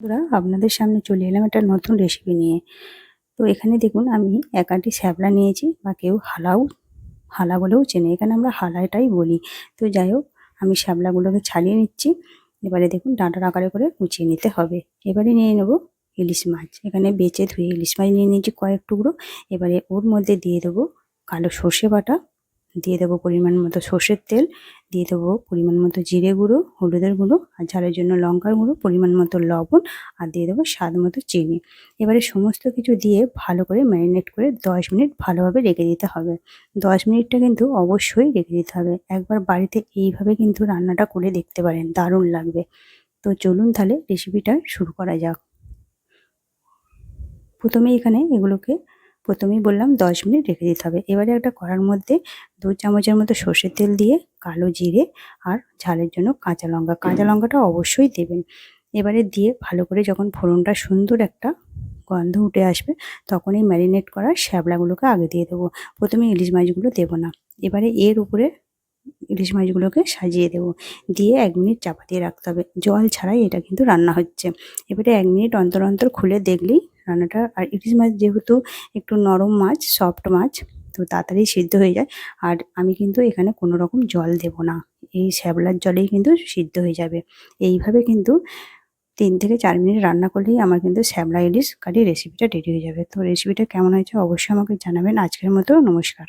বন্ধুরা, আপনাদের সামনে চলে এলাম একটা নতুন রেসিপি নিয়ে। তো এখানে দেখুন, আমি এক আঁটি শ্যাবলা নিয়েছি, বা কেউ হালাও, হালা বলেও চেনে। এখানে আমরা হালাটাই বলি। তো যাই হোক, আমি শ্যাবলাগুলোকে ছাড়িয়ে নিচ্ছি। এবারে দেখুন, ডাঁটার আকারে করে কুচিয়ে নিতে হবে। এবারে নিয়ে নেব ইলিশ মাছ। এখানে বেচে ধুয়ে ইলিশ মাছ নিয়ে নিয়েছি কয়েক টুকরো। এবারে ওর মধ্যে দিয়ে দেবো কালো সর্ষে বাটা দিয়ে দেবো পরিমাণ মতো সর্ষের তেল, দিয়ে দেবো পরিমাণ মতো জিরে গুঁড়ো, হলুদের গুঁড়ো আর ঝালের জন্য লঙ্কার গুঁড়ো, পরিমাণ মতো লবণ আর দিয়ে দেবো স্বাদ মতো চিনি। এবারে সমস্ত কিছু দিয়ে ভালো করে ম্যারিনেট করে দশ মিনিট ভালোভাবে রেখে দিতে হবে। দশ মিনিটটা কিন্তু অবশ্যই রেখে দিতে হবে। একবার বাড়িতে এইভাবে কিন্তু রান্নাটা করে দেখতে পারেন, দারুণ লাগবে। তো চলুন তাহলে রেসিপিটা শুরু করা যাক। প্রথমে এখানে এগুলোকে প্রথমেই বললাম দশ মিনিট রেখে দিতে হবে। এবারে একটা কড়ার মধ্যে দু চামচের মতো সর্ষের তেল দিয়ে কালো জিরে আর ঝালের জন্য কাঁচা লঙ্কা। কাঁচা লঙ্কাটা অবশ্যই দেবেন। এবারে দিয়ে ভালো করে যখন ফোড়নটা সুন্দর একটা গন্ধ উঠে আসবে তখন এই ম্যারিনেট করা শ্যাবলাগুলোকে আগে দিয়ে দেবো। প্রথমে ইলিশ মাছগুলো দেবো না। এবারে এর উপরে ইলিশ মাছগুলোকে সাজিয়ে দেবো। দিয়ে এক মিনিট চাপা দিয়ে রাখতে হবে। জল ছাড়াই এটা কিন্তু রান্না হচ্ছে। এবারে এক মিনিট অন্তর অন্তর খুলে দেখলেই রান্নাটা। আর ইলিশ মাছ যেহেতু একটু নরম মাছ সফট মাছ, তো তাড়াতাড়ি সিদ্ধ হয়ে যায়। আর আমি কিন্তু এখানে কোনো রকম জল দেব না। এই শ্যাবলার জলেই কিন্তু সিদ্ধ হয়ে যাবে। এইভাবে কিন্তু তিন থেকে চার মিনিট রান্না করলেই আমার কিন্তু শ্যাবলা ইলিশ কারি রেসিপিটা রেডি হয়ে যাবে। তো রেসিপিটা কেমন হয়েছে অবশ্যই আমাকে জানাবেন। আজকের মতো নমস্কার।